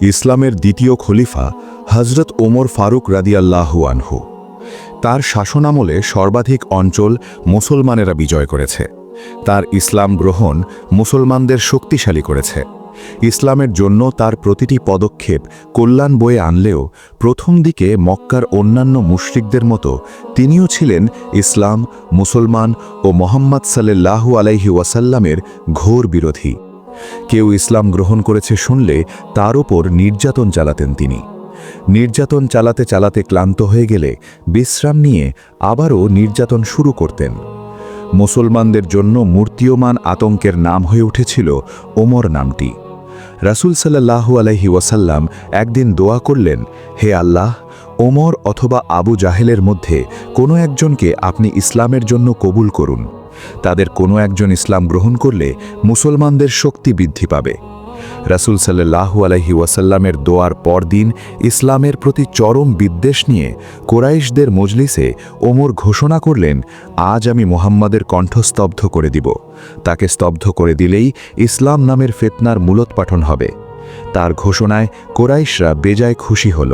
ইসলামের দ্বিতীয় খলিফা হজরত ওমর ফারুক রাদিয়াল্লাহু আনহু। তার শাসনামলে সর্বাধিক অঞ্চল মুসলমানেরা বিজয় করেছে। তার ইসলাম গ্রহণ মুসলমানদের শক্তিশালী করেছে। ইসলামের জন্য তার প্রতিটি পদক্ষেপ কল্যাণ বয়ে আনলেও প্রথম দিকে মক্কার অন্যান্য মুশরিকদের মতো তিনিও ছিলেন ইসলাম, মুসলমান ও মোহাম্মদ সাল্লাল্লাহু আলাইহি ওয়াসাল্লামের ঘোর বিরোধী। কেউ ইসলাম গ্রহণ করেছে শুনলে তার ওপর নির্যাতন চালাতেন তিনি। নির্যাতন চালাতে চালাতে ক্লান্ত হয়ে গেলে বিশ্রাম নিয়ে আবারও নির্যাতন শুরু করতেন। মুসলমানদের জন্য মূর্তীয়মান আতঙ্কের নাম হয়ে উঠেছিল ওমর নামটি। রাসূল সাল্লাল্লাহু আলাইহি ওয়াসাল্লাম একদিন দোয়া করলেন, হে আল্লাহ, ওমর অথবা আবু জাহেলের মধ্যে কোনো একজনকে আপনি ইসলামের জন্য কবুল করুন। তাদের কোনো একজন ইসলাম গ্রহণ করলে মুসলমানদের শক্তি বৃদ্ধি পাবে। রাসূল সাল্লাল্লাহু আলাইহি ওয়াসাল্লামের দোয়ার পরদিন ইসলামের প্রতি চরম বিদ্বেষ নিয়ে কোরাইশদের মজলিসে ওমর ঘোষণা করলেন, আজ আমি মোহাম্মদের কণ্ঠস্তব্ধ করে দিব। তাকে স্তব্ধ করে দিলেই ইসলাম নামের ফেতনার মূলোৎপাঠন হবে। তার ঘোষণায় কোরাইশরা বেজায় খুশি হল।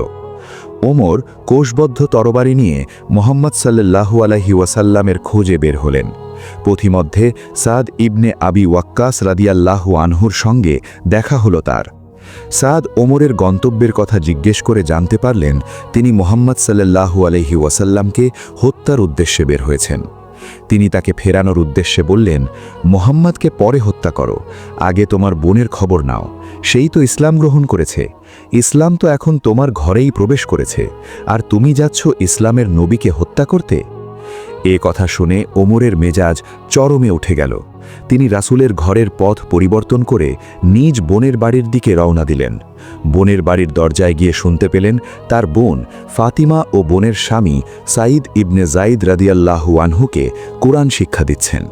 ওমর কোষবদ্ধ তরবারি নিয়ে মোহাম্মদ সাল্লাল্লাহু আলাইহি ওয়াসাল্লামের খোঁজে বের হলেন। পথিমধ্যে সাদ ইবনে আবি ওয়াক্কাস রাদিয়াল্লাহু আনহুর সঙ্গে দেখা হলো তার। সাদ ওমরের গন্তব্যের কথা জিজ্ঞেস করে জানতে পারলেন, তিনি মোহাম্মদ সাল্লাল্লাহু আলহি ওয়াসাল্লামকে হত্যার উদ্দেশ্যে বের হয়েছেন। তিনি তাকে ফেরানোর উদ্দেশ্যে বললেন, মোহাম্মদকে পরে হত্যা করো, আগে তোমার বোনের খবর নাও, সেই তো ইসলাম গ্রহণ করেছে। ইসলাম তো এখন তোমার ঘরেই প্রবেশ করেছে, আর তুমি যাচ্ছ ইসলামের নবীকে হত্যা করতে? এ কথা শুনে ওমরের মেজাজ চরমে উঠে গেল। তিনি রাসূলের ঘরের পথ পরিবর্তন করে নিজ বোনের বাড়ির দিকে রওনা দিলেন। বোনের বাড়ির দরজায় গিয়ে শুনতে পেলেন তার বোন ফাতিমা ও বোনের স্বামী সাঈদ ইবনে জাইদ রাদিয়াল্লাহু আনহুকে কোরআন শিক্ষা দিচ্ছেন।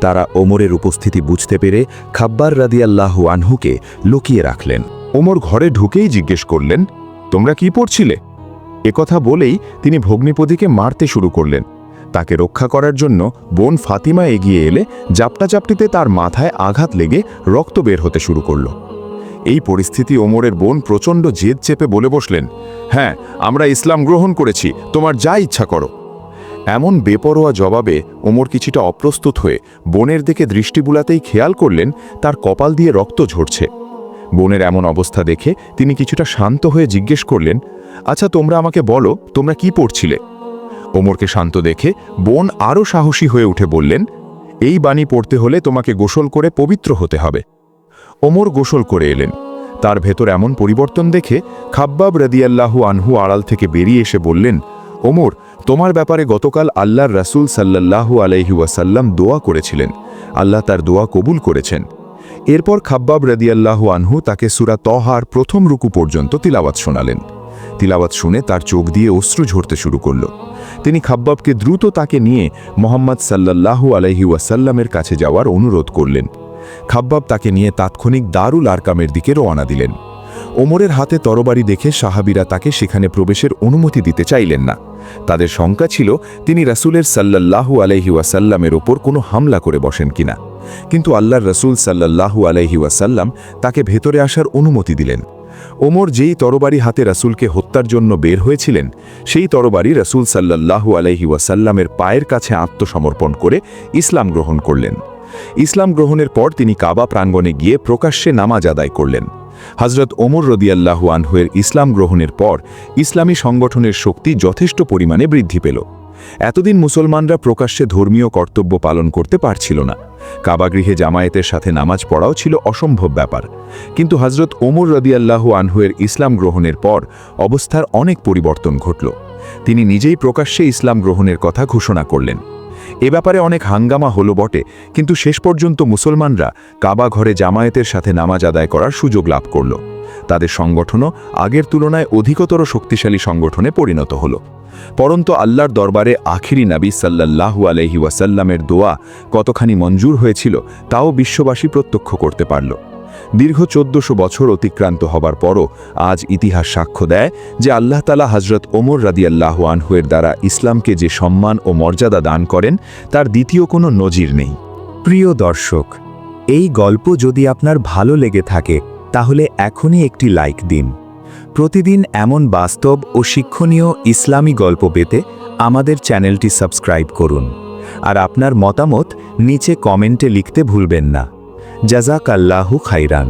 তারা ওমরের উপস্থিতি বুঝতে পেরে খাব্বার রাদিয়াল্লাহু আনহুকে লুকিয়ে রাখলেন। ওমর ঘরে ঢুকেই জিজ্ঞেস করলেন, তোমরা কি পড়ছিলে? একথা বলেই তিনি ভগ্নিপতিকে মারতে শুরু করলেন। তাকে রক্ষা করার জন্য বোন ফাতিমা এগিয়ে এলে জাপটাচাপটিতে তার মাথায় আঘাত লেগে রক্ত বের হতে শুরু করল। এই পরিস্থিতি ওমরের বোন প্রচণ্ড জেদ চেপে বলে বসলেন হ্যাঁ আমরা ইসলাম গ্রহণ করেছি, তোমার যা ইচ্ছা করো। এমন বেপরোয়া জবাবে ওমর কিছুটা অপ্রস্তুত হয়ে বোনের দিকে দৃষ্টি বুলাতেই খেয়াল করলেন, তার কপাল দিয়ে রক্ত ঝরছে। বোনের এমন অবস্থা দেখে তিনি কিছুটা শান্ত হয়ে জিজ্ঞেস করলেন আচ্ছা তোমরা আমাকে বলো, তোমরা কি পড়ছিলে? ওমরকে শান্ত দেখে বোন আরও সাহসী হয়ে উঠে বললেন, এই বাণী পড়তে হলে তোমাকে গোসল করে পবিত্র হতে হবে। ওমর গোসল করে এলেন। তার ভেতর এমন পরিবর্তন দেখে খাব্বাব রদিয়াল্লাহু আনহু আড়াল থেকে বেরিয়ে এসে বললেন, ওমর, তোমার ব্যাপারে গতকাল আল্লাহর রাসূল সাল্লাল্লাহু আলাইহি দোয়া করেছিলেন। আল্লাহ তার দোয়া কবুল করেছেন। এরপর খাব্বাব রদিয়াল্লাহু আনহু তাকে সুরা তহার প্রথম রুকু পর্যন্ত তিলাওয়াত শোনালেন। তিলাওয়াত শুনে তার চোখ দিয়ে অশ্রু ঝরতে শুরু করল। তিনি খাব্বাবকে দ্রুত তাকে নিয়ে মোহাম্মদ সাল্লাল্লাহু আলাইহি ওয়াসাল্লামের কাছে যাওয়ার অনুরোধ করলেন। খাব্বাব তাকে নিয়ে তাৎক্ষণিক দারুল আরকামের দিকে রওনা দিলেন। ওমরের হাতে তরবারি দেখে সাহাবিরা তাকে সেখানে প্রবেশের অনুমতি দিতে চাইলেন না। তাদের শঙ্কা ছিল, তিনি রাসূলের সাল্লাল্লাহু আলাইহি ওয়াসাল্লামের ওপর কোনো হামলা করে বসেন কিনা। কিন্তু আল্লাহর রসুল সাল্লাল্লাহু আলাইহি ওয়াসাল্লাম তাকে ভেতরে আসার অনুমতি দিলেন। ওমর যেই তরবারি হাতে রাসূলকে হত্যার জন্য বের হয়েছিলেন, সেই তরবারি রাসূল সাল্লাল্লাহু আলাইহি ওয়াসাল্লামের পায়ের কাছে আত্মসমর্পণ করে ইসলাম গ্রহণ করলেন। ইসলাম গ্রহণের পর তিনি কাবা প্রাঙ্গণে গিয়ে প্রকাশ্যে নামাজ আদায় করলেন। হজরত ওমর রদিয়াল্লাহু আনহুয়ের ইসলাম গ্রহণের পর ইসলামী সংগঠনের শক্তি যথেষ্ট পরিমাণে বৃদ্ধি পেল। এতদিন মুসলমানরা প্রকাশ্যে ধর্মীয় কর্তব্য পালন করতে পারছিল না। কাবাগৃহে জামায়াতের সাথে নামাজ পড়াও ছিল অসম্ভব ব্যাপার। কিন্তু হজরত ওমর রদিয়াল্লাহু আনহুয়ের ইসলাম গ্রহণের পর অবস্থার অনেক পরিবর্তন ঘটল। তিনি নিজেই প্রকাশ্যে ইসলাম গ্রহণের কথা ঘোষণা করলেন। এ ব্যাপারে অনেক হাঙ্গামা হল বটে, কিন্তু শেষ পর্যন্ত মুসলমানরা কাবা ঘরে জামায়াতের সাথে নামাজ আদায় করার সুযোগ লাভ করল। তাদের সংগঠনও আগের তুলনায় অধিকতর শক্তিশালী সংগঠনে পরিণত হল। পরন্ত আল্লাহর দরবারে আখিরি নাবী সাল্লাল্লাহু আলহি ওয়াসাল্লামের দোয়া কতখানি মঞ্জুর হয়েছিল তাও বিশ্ববাসী প্রত্যক্ষ করতে পারল। দীর্ঘ চোদ্দশো বছর অতিক্রান্ত হবার পরও আজ ইতিহাস সাক্ষ্য দেয় যে আল্লাহ তালা হজরত ওমর রাদিয়াল্লাহু আনহুয়ের দ্বারা ইসলামকে যে সম্মান ও মর্যাদা দান করেন, তার দ্বিতীয় কোনো নজির নেই। প্রিয় দর্শক, এই গল্প যদি আপনার ভালো লেগে থাকে তাহলে এখনই একটি লাইক দিন। প্রতিদিন এমন বাস্তব ও শিক্ষণীয় ইসলামী গল্প পেতে আমাদের চ্যানেলটি সাবস্ক্রাইব করুন। আর আপনার মতামত নিচে কমেন্টে লিখতে ভুলবেন না। জাজাক আল্লাহু খাইরান